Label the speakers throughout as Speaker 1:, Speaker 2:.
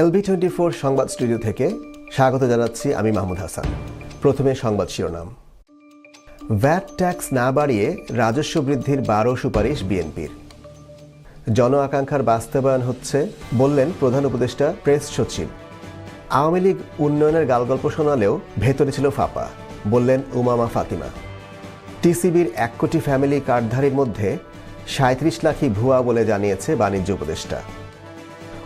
Speaker 1: LB twenty four সংবাদ studio থেকে স্বাগত জানাচ্ছি আমি মাহমুদ হাসান। প্রথমে সংবাদ শিরোনাম। ভ্যাট ট্যাক্স না বাড়িয়ে রাজস্ব বৃদ্ধির বারো সুপারিশ বিএনপির। জন আকাঙ্ক্ষার বাস্তবায়ন হচ্ছে, বললেন প্রধান উপদেষ্টা প্রেস সচিব। আওয়ামী লীগ উন্নয়নের গালগল্প শোনালেও ভেতরে ছিল ফাঁপা, বললেন উমামা ফাতিমা। টিসিবির এক কোটি ফ্যামিলি কার্ডধারীর মধ্যে সাঁত্রিশ লাখই ভুয়া বলে জানিয়েছে বাণিজ্য উপদেষ্টা।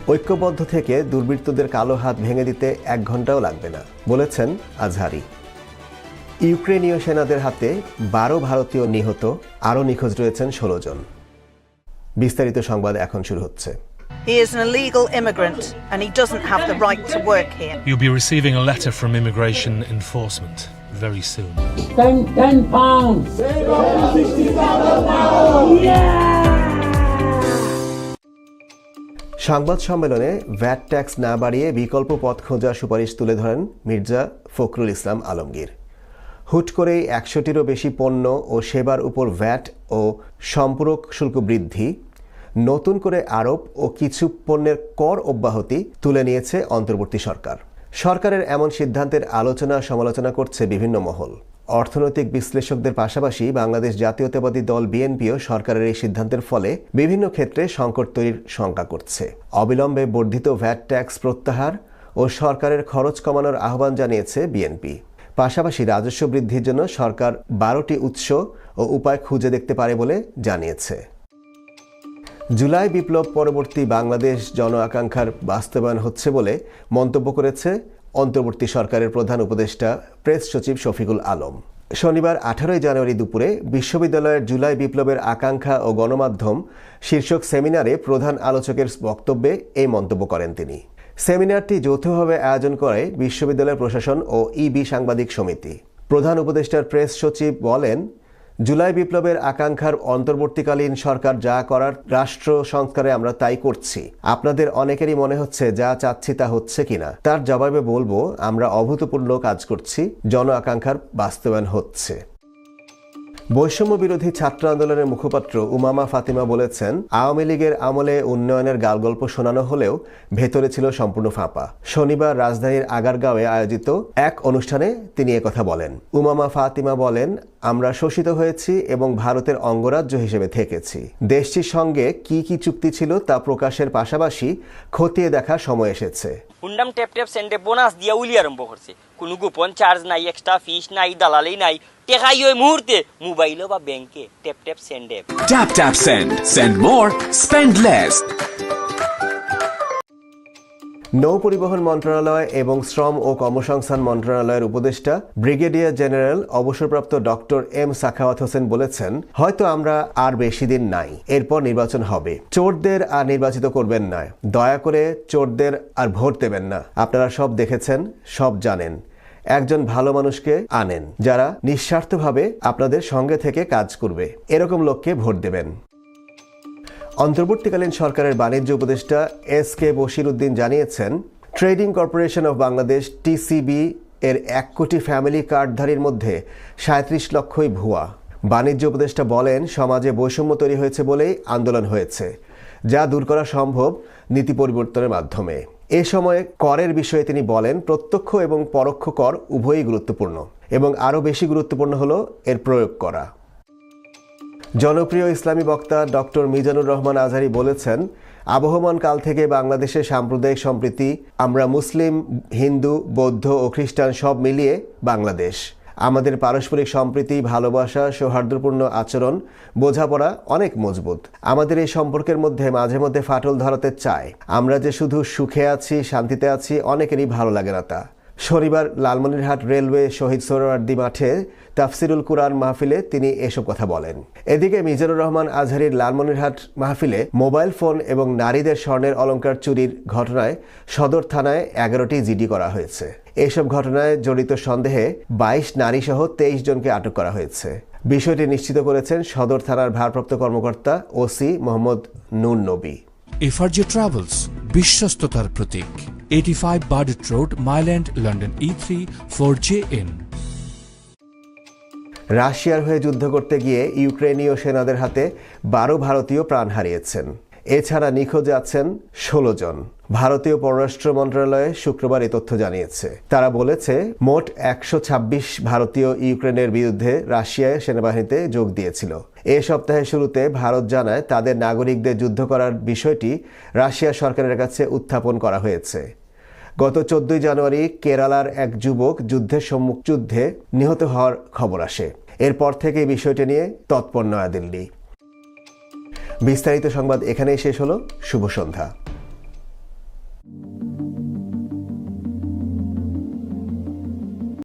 Speaker 1: ঐক্যবদ্ধ থেকে দুর্বৃত্তদের কালো হাত ভেঙে দিতে এক ঘন্টাও লাগবে না বলেছেন আজহারি ইউক্রেনীয় সেনাদের হাতে বারো ভারতীয় নিহত আরও নিখোঁজ রয়েছেন ষোলো জন বিস্তারিত সংবাদ এখন শুরু হচ্ছে
Speaker 2: He is an illegal immigrant and he doesn't have the right to work here.
Speaker 3: You'll be receiving a letter from immigration enforcement very soon.
Speaker 4: Ten, ten pounds.
Speaker 1: সংবাদ সম্মেলনে ভ্যাট ট্যাক্স না বাড়িয়ে বিকল্প পথ খোঁজার সুপারিশ তুলে ধরেন মির্জা ফখরুল ইসলাম আলমগীর। হুট করেই একশোটিরও বেশি পণ্য ও সেবার উপর ভ্যাট ও সম্পূরক শুল্ক বৃদ্ধি, নতুন করে আরোপ ও কিছু পণ্যের কর অব্যাহতি তুলে নিয়েছে অন্তর্বর্তী সরকার। সরকারের এমন সিদ্ধান্তের আলোচনা সমালোচনা করছে বিভিন্ন মহল। অর্থনৈতিক বিশ্লেষকদের পাশাপাশি বাংলাদেশ জাতীয়তাবাদী দল বিএনপিও সরকারের এই সিদ্ধান্তের ফলে বিভিন্ন ক্ষেত্রে সংকট তৈরির শঙ্কা করছে। অবিলম্বে বর্ধিত ভ্যাট ট্যাক্স প্রত্যাহার ও সরকারের খরচ কমানোর আহ্বান জানিয়েছে বিএনপি। পাশাপাশি রাজস্ব বৃদ্ধির জন্য সরকার বারোটি উৎস ও উপায় খুঁজে দেখতে পারে বলে জানিয়েছে। জুলাই বিপ্লব পরবর্তী বাংলাদেশ জন আকাঙ্ক্ষার বাস্তবায়ন হচ্ছে বলে মন্তব্য করেছে অন্তর্বর্তী সরকারের প্রধান উপদেষ্টা প্রেস সচিব শফিকুল আলম। শনিবার আঠারোই জানুয়ারি দুপুরে বিশ্ববিদ্যালয়ের জুলাই বিপ্লবের আকাঙ্ক্ষা ও গণমাধ্যম শীর্ষক সেমিনারে প্রধান আলোচকের বক্তব্যে এই মন্তব্য করেন তিনি। সেমিনারটি যৌথভাবে আয়োজন করে বিশ্ববিদ্যালয় প্রশাসন ও ইবি সাংবাদিক সমিতি। প্রধান উপদেষ্টার প্রেস সচিব বলেন জুলাই বিপ্লবের আকাঙ্ক্ষার অন্তর্বর্তীকালীন সরকার যা করার রাষ্ট্র সংস্কারে আমরা তাই করছি। আপনাদের অনেকেরই মনে হচ্ছে যা চাচ্ছি তা হচ্ছে কিনা। তার জবাবে বলব, আমরা অভূতপূর্ণ কাজ করছি, জন আকাঙ্ক্ষার বাস্তবায়ন হচ্ছে। বৈষম্য বিরোধী ছাত্র আন্দোলনের মুখপাত্র উমামা ফাতিমা বলেছেন, আওয়ামী লীগের আমলে উন্নয়নের গালগল্প শোনানো হলেও ভেতরে ছিল সম্পূর্ণ ফাঁপা। শনিবার রাজধানীর আগারগাঁওয়ে আয়োজিত এক অনুষ্ঠানে তিনি একথা বলেন। উমামা ফাতিমা বলেন আমরা শোষিত হয়েছি এবং ভারতের অঙ্গরাজ্য হিসেবে থেকেছি। দেশটির সঙ্গে কি কি চুক্তি ছিল তা প্রকাশের পাশাপাশি খতিয়ে দেখার সময় এসেছে।
Speaker 5: হুন্ডাম ট্যাপ ট্যাপ সেন্ডে বোনাস দিয়া উলি আরম্ভ করছে। কোনো গোপন চার্জ নাই এক্সট্রা ফিস নাই দালালি নাই। টেকাই ওই মুহূর্তে মোবাইলও বা ব্যাংকে ট্যাপ ট্যাপ সেন্ডে
Speaker 6: Tap tap send. Send more, spend less.
Speaker 1: নৌ পরিবহন মন্ত্রণালয় এবং শ্রম ও কর্মসংস্থান মন্ত্রণালয়ের উপদেষ্টা ব্রিগেডিয়ার জেনারেল অবসরপ্রাপ্ত ডক্টর এম সাখাওয়াত হোসেন বলেছেন, হয়তো আমরা আর বেশি দিন নাই, এরপর নির্বাচন হবে। চোরদের আর নির্বাচিত করবেন না। দয়া করে চোরদের আর ভোট দেবেন না। আপনারা সব দেখেছেন, সব জানেন। একজন ভালো মানুষকে আনেন, যারা নিঃস্বার্থভাবে আপনাদের সঙ্গে থেকে কাজ করবে। এরকম লোককে ভোট দেবেন। অন্তর্বর্তীকালীন সরকারের বাণিজ্য উপদেষ্টা এস কে বশির উদ্দিন জানিয়েছেন, trading corporation of Bangladesh TCB এর এক কোটি ফ্যামিলি কার্ডধারীর মধ্যে সাঁত্রিশ লক্ষই ভুয়া। বাণিজ্য উপদেষ্টা বলেন, সমাজে বৈষম্য তৈরি হয়েছে বলেই আন্দোলন হয়েছে, যা দূর করা সম্ভব নীতি পরিবর্তনের মাধ্যমে। এ সময় করের বিষয়ে তিনি বলেন, প্রত্যক্ষ এবং পরোক্ষ কর উভয়ই গুরুত্বপূর্ণ এবং আরও বেশি গুরুত্বপূর্ণ হলো এর প্রয়োগ করা। জনপ্রিয় ইসলামী বক্তা ডক্টর মিজানুর রহমান আজহারি বলেছেন, আবহমান কাল থেকে বাংলাদেশের সাম্প্রদায়িক সম্প্রীতি, আমরা মুসলিম, হিন্দু, বৌদ্ধ ও খ্রিস্টান সব মিলিয়ে বাংলাদেশ। আমাদের পারস্পরিক সম্প্রীতি, ভালোবাসা, সৌহার্দ্যপূর্ণ আচরণ, বোঝাপড়া অনেক মজবুত। আমাদের এই সম্পর্কের মধ্যে মাঝে মধ্যে ফাটল ধরাতে চায়। আমরা যে শুধু সুখে আছি, শান্তিতে আছি, অনেকেরই ভালো লাগে না তা। শনিবার লালমনিরহাট রেলওয়ে শহীদ সোহরাওয়ার্দী মাঠে তাফসিরুল কুরআন মাহফিলে তিনি এসব কথা বলেন। এদিকে মিজানুর রহমান আজহারির লালমনিরহাট মাহফিলে মোবাইল ফোন এবং নারীদের স্বর্ণের অলঙ্কার চুরির ঘটনায় সদর থানায় এগারোটি জিডি করা হয়েছে। এসব ঘটনায় জড়িত সন্দেহে বাইশ নারী সহ তেইশ জনকে আটক করা হয়েছে। বিষয়টি নিশ্চিত করেছেন সদর থানার ভারপ্রাপ্ত কর্মকর্তা ওসি মোহাম্মদ নুন নবী।
Speaker 7: এফআরজে ট্রাভেলস, বিশ্বস্ততার প্রতীক। Eighty five Burdett road Mile End London E three four J N
Speaker 1: রাশিয়ার হয়ে যুদ্ধ করতে গিয়ে ইউক্রেনীয় সেনাদের হাতে বারো ভারতীয় প্রাণ হারিয়েছেন। এছাড়া নিখোঁজে আছেন ষোলো জন। ভারতীয় পররাষ্ট্র মন্ত্রণালয়ে শুক্রবার এই তথ্য জানিয়েছে। তারা বলেছে, মোট একশো ছাব্বিশ ভারতীয় ইউক্রেনের বিরুদ্ধে রাশিয়ায় সেনাবাহিনীতে যোগ দিয়েছিল। এ সপ্তাহের শুরুতে ভারত জানায় তাদের নাগরিকদের যুদ্ধ করার বিষয়টি রাশিয়া সরকারের কাছে উত্থাপন করা হয়েছে। গত চোদ্দই জানুয়ারি কেরালার এক যুবক যুদ্ধের সম্মুখ যুদ্ধে নিহত হওয়ার খবর আসে। এরপর থেকে এই বিষয়টি নিয়ে তৎপর নয়াদিল্লি। বিস্তারিত সংবাদ এখানেই শেষ হলো। শুভ সন্ধ্যা।